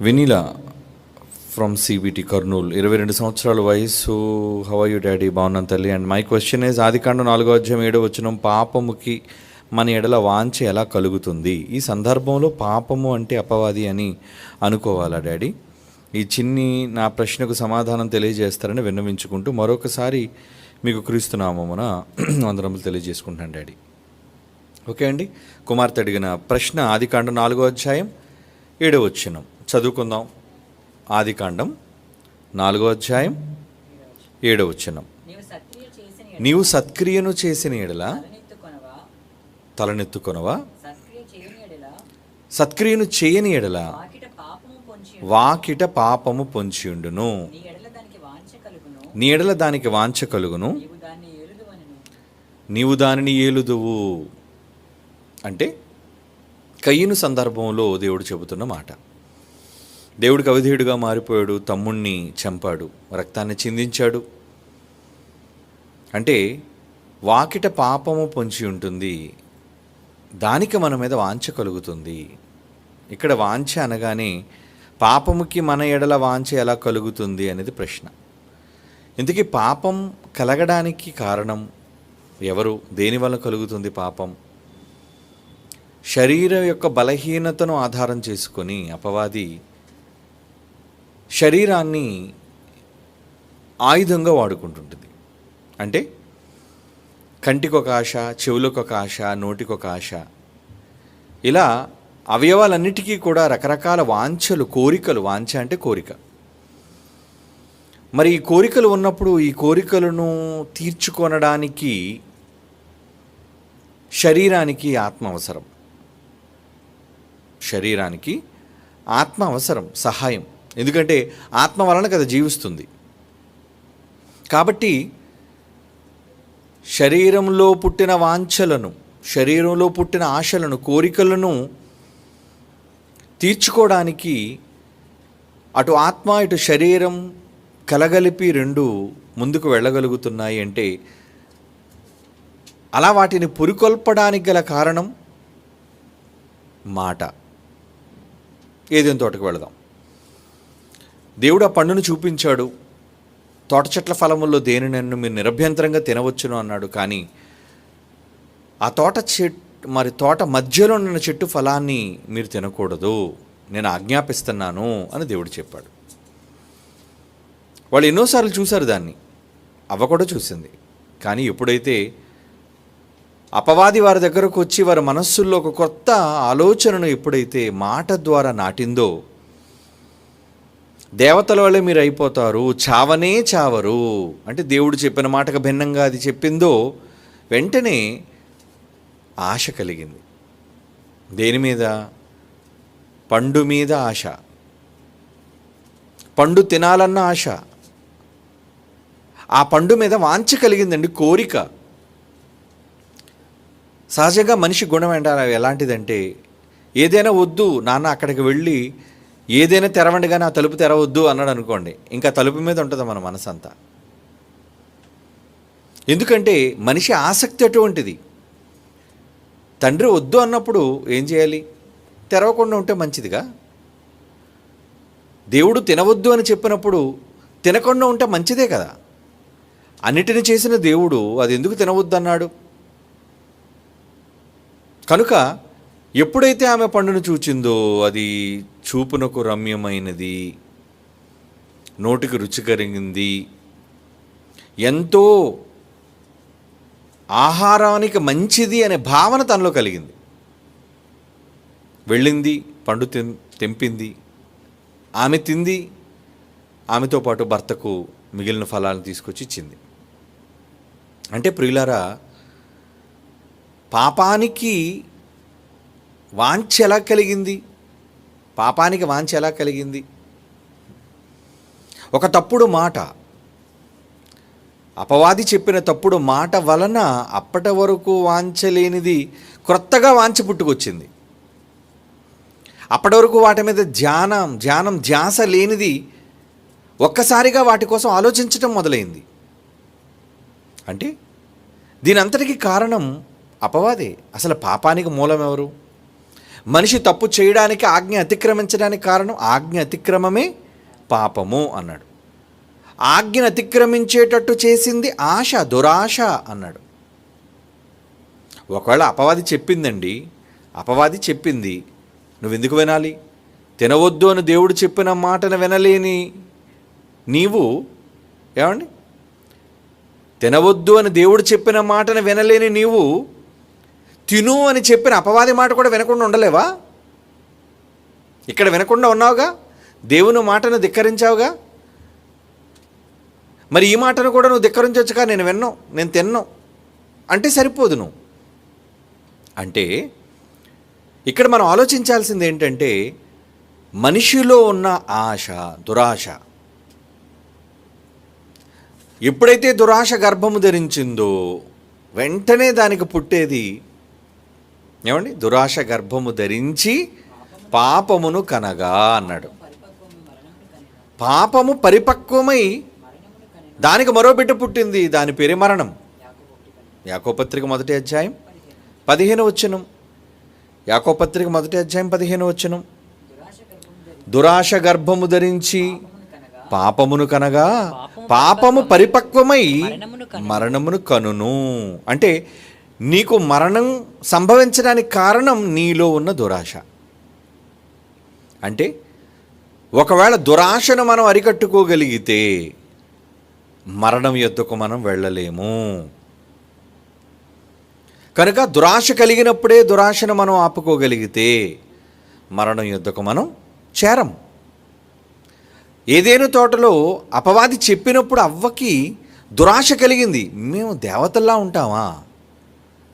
Vanilla from CBT Kurnool ఇరవై రెండు సంవత్సరాల వయసు హవాయు డాడీ బాగున్నాను తల్లి. అండ్ మై క్వశ్చన్ ఇస్ ఆదికాండం నాలుగో అధ్యాయం ఏడో వచ్చిన పాపముకి మన ఎడల వాంఛ ఎలా కలుగుతుంది? ఈ సందర్భంలో పాపము అంటే అపవాది అని అనుకోవాలా డాడీ ఈ చిన్ని నా ప్రశ్నకు సమాధానం తెలియజేస్తారని విన్నవించుకుంటూ మరొకసారి మీకు క్రీస్తునామమున వందనములు తెలియజేసుకుంటాను డాడీ ఓకే అండి? కుమార్తె అడిగిన ప్రశ్న ఆదికాండం నాలుగో అధ్యాయం ఏడో చదువుకుందాం. ఆదికాండం నాలుగో అధ్యాయం ఏడో వచ్చినం నీవు సత్క్రియను చేసిన ఎడల తలనెత్తుకొనవా? సత్క్రియను చేయని ఎడల వాకిట పాపము పొంచియుండును నీ ఎడల దానికి వాంఛ కలుగును. నీవు దానిని ఏలుదువు. అంటే కయ్యను సందర్భంలో దేవుడు చెబుతున్న మాట. దేవుడికి అవిధేయుడుగా మారిపోయాడు తమ్ముణ్ణి చంపాడు రక్తాన్ని చిందించాడు. అంటే వాకిట పాపము పొంచి ఉంటుంది దానికి మన మీద వాంఛ కలుగుతుంది. ఇక్కడ వాంఛ అనగానే పాపముకి మన ఎడల వాంఛ ఎలా కలుగుతుంది అనేది ప్రశ్న. ఇందుకే పాపం కలగడానికి కారణం ఎవరు? దేనివల్ల కలుగుతుంది పాపం? శరీరం యొక్క బలహీనతను ఆధారం చేసుకొని అపవాది శరీరాన్ని ఆయుధంగా వాడుకుంటుంటుంది. అంటే కంటికి ఒక ఆశ చెవులకు ఒక ఆశ నోటికి ఒక ఆశ. ఇలా అవయవాలన్నిటికీ కూడా రకరకాల వాంఛలు కోరికలు వాంఛ అంటే కోరిక. మరి ఈ కోరికలు ఉన్నప్పుడు ఈ కోరికలను తీర్చుకొనడానికి శరీరానికి ఆత్మ అవసరం. శరీరానికి ఆత్మ అవసరం సహాయం. ఎందుకంటే ఆత్మ వలన కదా జీవిస్తుంది. కాబట్టి శరీరంలో పుట్టిన వాంఛలను శరీరంలో పుట్టిన ఆశలను కోరికలను తీర్చుకోవడానికి అటు ఆత్మ ఇటు శరీరం కలగలిపి రెండు ముందుకు వెళ్ళగలుగుతున్నాయి అంటే అలా వాటిని పురికొల్పడానికి గల కారణం మాట. ఏదైనా తోటకు వెళదాం. దేవుడు ఆ పండును చూపించాడు. తోట చెట్ల ఫలముల్లో దేని నన్ను మీరు నిరభ్యంతరంగా తినవచ్చును అన్నాడు. కానీ ఆ తోట చెట్ మరి తోట మధ్యలో ఉన్న చెట్టు ఫలాన్ని మీరు తినకూడదు. నేను ఆజ్ఞాపిస్తున్నాను అని దేవుడు చెప్పాడు. వాళ్ళు ఎన్నోసార్లు చూశారు దాన్ని. అవ్వ కూడా చూసింది. కానీ ఎప్పుడైతే అపవాది వారి దగ్గరకు వచ్చి వారి మనస్సుల్లో ఒక కొత్త ఆలోచనను ఎప్పుడైతే మాట ద్వారా నాటిందో దేవతల వల్లే మీరు అయిపోతారు చావనే చావరు. అంటే దేవుడు చెప్పిన మాటకు భిన్నంగా అది చెప్పిందో వెంటనే ఆశ కలిగింది. దేని మీద? పండు మీద ఆశ. పండు తినాలన్న ఆశ. ఆ పండు మీద వాంఛ కలిగిందండి కోరిక. సహజంగా మనిషి గుణం ఏంట ఎలాంటిదంటే ఏదైనా వద్దు నాన్న అక్కడికి వెళ్ళి ఏదైనా తెరవండి కానీ ఆ తలుపు తెరవద్దు అన్నాడు అనుకోండి. ఇంకా తలుపు మీద ఉంటుంది మన మనసంతా. ఎందుకంటే మనిషి ఆసక్తి అటువంటిది. తండ్రి వద్దు అన్నప్పుడు ఏం చేయాలి? తెరవకుండా ఉంటే మంచిదిగా? దేవుడు తినవద్దు అని చెప్పినప్పుడు తినకుండా ఉంటే మంచిదే కదా? అన్నిటిని చేసిన దేవుడు అది ఎందుకు తినవద్దు అన్నాడు కనుక ఎప్పుడైతే ఆమె పండును చూచిందో అది చూపునకు రమ్యమైనది నోటికి రుచి కరిగింది. ఎంతో ఆహారానికి మంచిది అనే భావన తనలో కలిగింది. వెళ్ళింది పండు తెం తెంపింది ఆమె తింది ఆమెతో పాటు భర్తకు మిగిలిన ఫలాలను తీసుకొచ్చి ఇచ్చింది. అంటే ప్రియులారా పాపానికి వాంఛ ఎలా కలిగింది? పాపానికి వాంఛ ఎలా కలిగింది? ఒక తప్పుడు మాట. అపవాది చెప్పిన తప్పుడు మాట వలన అప్పటి వరకు వాంచలేనిది క్రొత్తగా వాంచి పుట్టుకొచ్చింది. అప్పటి వరకు వాటి మీద ధ్యానం ధ్యానం ధ్యాస లేనిది ఒక్కసారిగా వాటి కోసం ఆలోచించటం మొదలైంది. అంటే దీని అంతటికి కారణం అపవాదే. అసలు పాపానికి మూలం ఎవరు? మనిషి తప్పు చేయడానికి ఆజ్ఞ అతిక్రమించడానికి కారణం ఆజ్ఞ అతిక్రమమే పాపము అన్నాడు. ఆజ్ఞను అతిక్రమించేటట్టు చేసింది ఆశ దురాశ అన్నాడు. ఒకవేళ అపవాది చెప్పిందండి అపవాది చెప్పింది నువ్వు ఎందుకు వినాలి? తినవద్దు అని దేవుడు చెప్పిన మాటను వినలేని నీవు ఏమండి? తినవద్దు అని దేవుడు చెప్పిన మాటను వినలేని నీవు తిను అని చెప్పిన అపవాది మాట కూడా వినకుండా ఉండలేవా? ఇక్కడ వినకుండా ఉన్నావుగా? దేవుని మాటను ధిక్కరించావుగా? మరి ఈ మాటను కూడా నువ్వు ధిక్కరించవచ్చుగా నేను విన్నావు నేను తిన్నావు అంటే సరిపోదు నువ్వు. అంటే ఇక్కడ మనం ఆలోచించాల్సింది ఏంటంటే మనిషిలో ఉన్న ఆశ దురాశ. ఎప్పుడైతే దురాశ గర్భము ధరించిందో వెంటనే దానికి పుట్టేది ఏమండి? దురాశ గర్భము ధరించి పాపమును కనగా అన్నాడు. పాపము పరిపక్వమై దానికి మరో బిడ్డ పుట్టింది. దాని పేరే మరణం. యాకోపత్రిక మొదటి అధ్యాయం పదిహేను వచ్చును యాకోపత్రిక మొదటి అధ్యాయం పదిహేను వచ్చును దురాశ గర్భము ధరించి పాపమును కనగా పాపము పరిపక్వమై. మరణమును కనును. అంటే నీకు మరణం సంభవించడానికి కారణం నీలో ఉన్న దురాశ. అంటే ఒకవేళ దురాశను మనం అరికట్టుకోగలిగితే మరణం ఎద్దుకు మనం వెళ్ళలేము. కనుక దురాశ కలిగినప్పుడే దురాశను మనం ఆపుకోగలిగితే మరణం యుద్ధకు మనం చేరం ఏదేను తోటలో అపవాది చెప్పినప్పుడు అవ్వకి దురాశ కలిగింది. మేము దేవతల్లా ఉంటామా?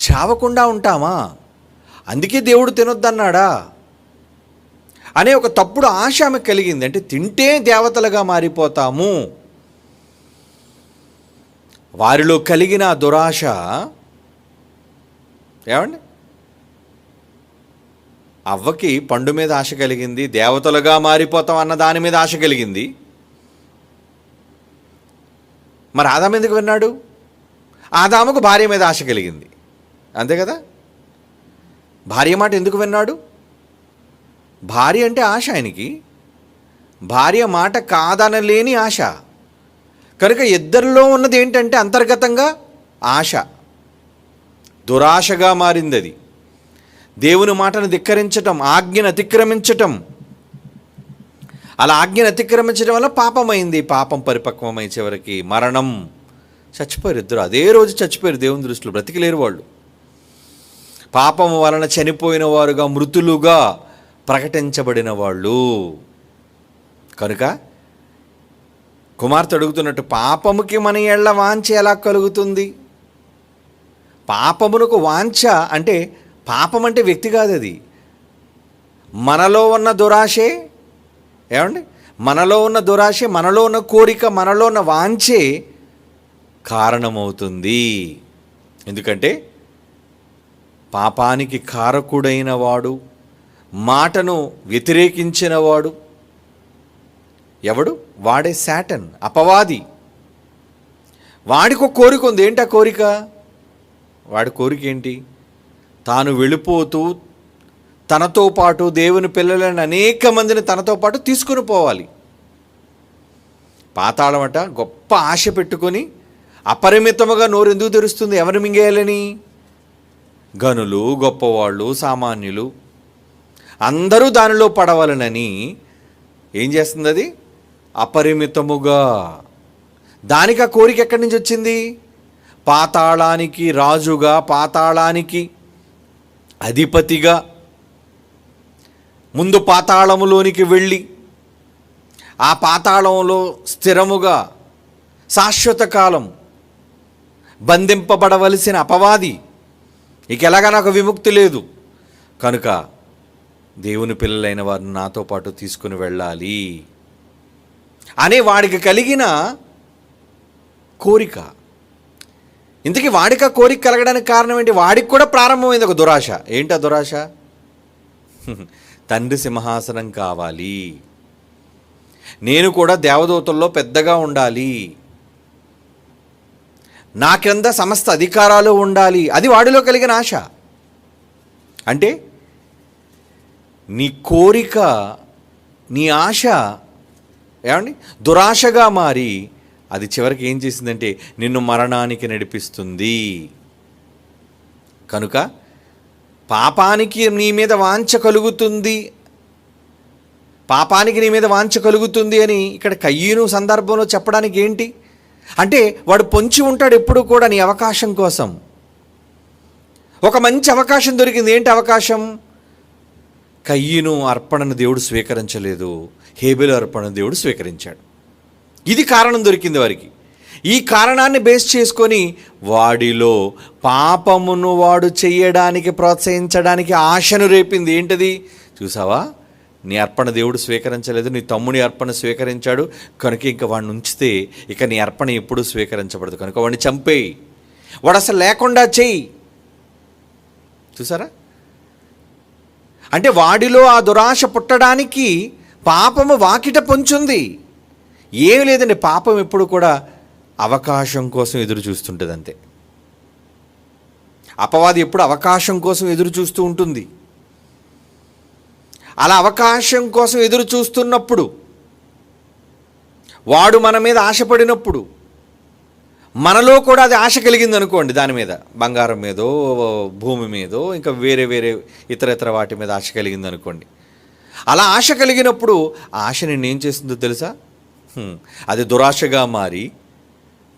చావకుండా ఉంటామా? అందుకే దేవుడు తినొద్దన్నాడా? అనే ఒక తప్పుడు ఆశ ఆమెకు కలిగింది. అంటే తింటే దేవతలుగా మారిపోతాము. వారిలో కలిగిన దురాశ ఏమండి? అవ్వకి పండు మీద ఆశ కలిగింది దేవతలుగా మారిపోతాం అన్న దాని మీద ఆశ కలిగింది. మరి ఆదాము ఎందుకు విన్నాడు? ఆదాముకు భార్య మీద ఆశ కలిగింది. అంతే కదా? భార్య మాట ఎందుకు విన్నాడు? భార్య అంటే ఆశ ఆయనకి. భార్య మాట కాదనలేని ఆశ. కనుక ఇద్దరిలో ఉన్నది ఏంటంటే అంతర్గతంగా ఆశ. దురాశగా మారింది అది దేవుని మాటను ధిక్కరించటం ఆజ్ఞను అతిక్రమించటం. అలా ఆజ్ఞను అతిక్రమించడం వల్ల పాపమైంది. పాపం పరిపక్వమై చివరికి మరణం. చచ్చిపోయారు ఇద్దరు. అదే రోజు చచ్చిపోయారు దేవుని దృష్టిలో. బ్రతికిలేరు వాళ్ళు. పాపం వలన చనిపోయిన వారుగా మృతులుగా ప్రకటించబడిన వాళ్ళు. కనుక కుమార్తె అడుగుతున్నట్టు పాపముకి మన ఏళ్ళ వాంఛ ఎలా కలుగుతుంది? పాపమునకు వాంఛ అంటే పాపం అంటే వ్యక్తి కాదు అది. మనలో ఉన్న దురాశే ఏమండి? మనలో ఉన్న దురాశే మనలో ఉన్న కోరిక మనలో ఉన్న వాంఛే కారణమవుతుంది. ఎందుకంటే పాపానికి కారకుడైన వాడు మాటను వ్యతిరేకించినవాడు. ఎవడు? వాడే శాటన్ అపవాది. వాడికి ఒక కోరిక ఉంది. ఏంటి ఆ కోరిక? వాడి కోరిక ఏంటి? తాను వెళ్ళిపోతూ తనతో పాటు దేవుని పిల్లలను అనేక మందిని తనతో పాటు తీసుకుని పోవాలి. పాతాళమట గొప్ప ఆశ పెట్టుకొని అపరిమితముగా నోరు ఎందుకు తెరుస్తుంది? ఎవరు మింగేయాలని? గనులు గొప్పవాళ్ళు సామాన్యులు అందరూ దానిలో పడవలనని ఏం చేస్తుంది అది అపరిమితముగా. దానికి ఆ కోరిక ఎక్కడి నుంచి వచ్చింది? పాతాళానికి రాజుగా పాతాళానికి అధిపతిగా. ముందు పాతాళములోనికి వెళ్ళి ఆ పాతాళంలో స్థిరముగా శాశ్వత కాలం బంధింపబడవలసిన అపవాది ఇక ఎలాగా నాకు విముక్తి లేదు. కనుక దేవుని పిల్లలైన వారిని నాతో పాటు తీసుకుని వెళ్ళాలి అనే వాడికి కలిగిన కోరిక. ఇంతకీ వాడిక కోరిక కలగడానికి కారణం ఏంటి? వాడికి కూడా ప్రారంభమైంది ఒక దురాశ. ఏంటి ఆ దురాశ? తండ్రి సింహాసనం కావాలి. నేను కూడా దేవదూతల్లో పెద్దగా ఉండాలి. నా క్రింద సమస్త అధికారాలు ఉండాలి. అది వాడిలో కలిగిన ఆశ. అంటే నీ కోరిక నీ ఆశ ఏమండి? దురాశగా మారి అది చివరికి ఏం చేసిందంటే నిన్ను మరణానికి నడిపిస్తుంది. కనుక పాపానికి నీ మీద వాంఛ కలుగుతుంది. పాపానికి నీ మీద వాంఛ కలుగుతుంది అని ఇక్కడ కయ్యూను సందర్భంలో చెప్పడానికి ఏంటి? అంటే వాడు పొంచి ఉంటాడు ఎప్పుడు కూడా నీ అవకాశం కోసం. ఒక మంచి అవకాశం దొరికింది ఏంటి అవకాశం? కయ్యను అర్పణను దేవుడు స్వీకరించలేదు హేబెలు అర్పణను దేవుడు స్వీకరించాడు. ఇది కారణం దొరికింది వారికి. ఈ కారణాన్ని బేస్ చేసుకొని వాడిలో పాపమును వాడు చేయడానికి ప్రోత్సహించడానికి ఆశను రేపింది. ఏంటది? చూసావా? నీ అర్పణ దేవుడు స్వీకరించలేదు నీ తమ్ముని అర్పణ స్వీకరించాడు కనుక ఇంక వాడిని ఉంచితే ఇక నీ అర్పణ ఎప్పుడూ స్వీకరించబడదు. కనుక వాడిని చంపేయి. వాడు అసలు లేకుండా చెయ్యి చూసారా? అంటే వాడిలో ఆ దురాశ పుట్టడానికి పాపము వాకిట పొంచుంది. ఏమి లేదండి పాపం ఎప్పుడు కూడా అవకాశం కోసం ఎదురు చూస్తుంటుంది అంతే అపవాది ఎప్పుడు అవకాశం కోసం ఎదురు చూస్తూ ఉంటుంది. అలా అవకాశం కోసం ఎదురు చూస్తున్నప్పుడు వాడు మన మీద ఆశపడినప్పుడు మనలో కూడా అది ఆశ కలిగింది అనుకోండి దాని మీద. బంగారం మీదో భూమి మీదో ఇంకా వేరే వేరే ఇతర ఇతర వాటి మీద ఆశ కలిగింది అనుకోండి అలా ఆశ కలిగినప్పుడు ఆశని ఆశ ఏం చేస్తుందో తెలుసా? అది దురాశగా మారి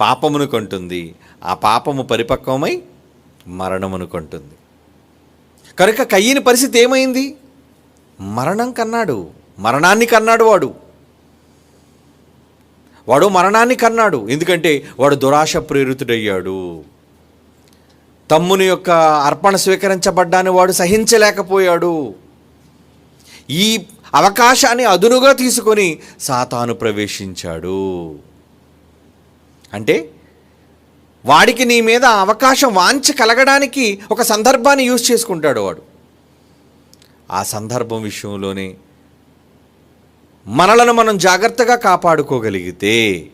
పాపమును కొంటుంది. ఆ పాపము పరిపక్వమై మరణమును కొంటుంది. కనుక కయ్యని పరిస్థితి ఏమైంది? మరణం కన్నాడు. మరణాన్ని కన్నాడు వాడు. వాడు మరణాన్ని కన్నాడు. ఎందుకంటే వాడు దురాశ ప్రేరితుడయ్యాడు. తమ్ముని యొక్క అర్పణ స్వీకరించబడ్డాన్ని వాడు సహించలేకపోయాడు. ఈ అవకాశాన్ని అదునుగా తీసుకొని సాతాను ప్రవేశించాడు. అంటే వాడికి నీ మీద అవకాశం వాంచి కలగడానికి ఒక సందర్భాన్ని యూజ్ చేసుకుంటాడు వాడు. ఆ సందర్భం విషయంలోనే మనలను మనం జాగ్రత్తగా కాపాడుకోగలిగితే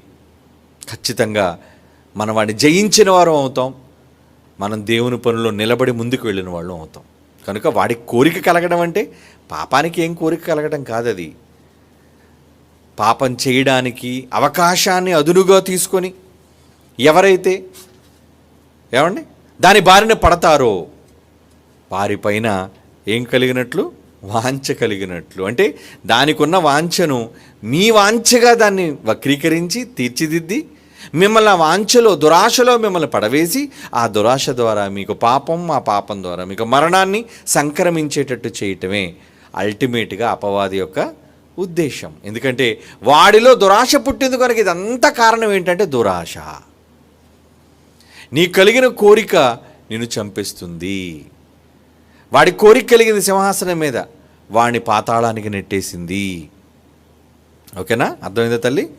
ఖచ్చితంగా మనం వాడిని జయించిన వారం అవుతాం. మనం దేవుని పనుల్లో నిలబడి ముందుకు వెళ్ళిన వాళ్ళం అవుతాం. కనుక వాడి కోరిక కలగడం అంటే పాపానికి ఏం కోరిక కలగడం కాదు అది పాపం చేయడానికి అవకాశాన్ని అదునుగా తీసుకొని ఎవరైతే ఏమండి? దాని బారిన పడతారో వారిపైన ఏం కలిగినట్లు? వాంఛ కలిగినట్లు. అంటే దానికున్న వాంఛను మీ వాంఛగా దాన్ని వక్రీకరించి తీర్చిదిద్ది మిమ్మల్ని ఆ వాంఛలో దురాశలో మిమ్మల్ని పడవేసి ఆ దురాశ ద్వారా మీకు పాపం ఆ పాపం ద్వారా మీకు మరణాన్ని సంక్రమించేటట్టు చేయటమే అల్టిమేట్గా అపవాది యొక్క ఉద్దేశం. ఎందుకంటే వాడిలో దురాశ పుట్టింది కనుక ఇదంతా కారణం ఏంటంటే దురాశ. నీ కలిగిన కోరిక నిన్ను చంపేస్తుంది. వాడి కోరిక కలిగింది సింహాసనం మీద. వాడిని పాతాళానికి నెట్టేసింది. ఓకేనా? అర్థమైందా తల్లి?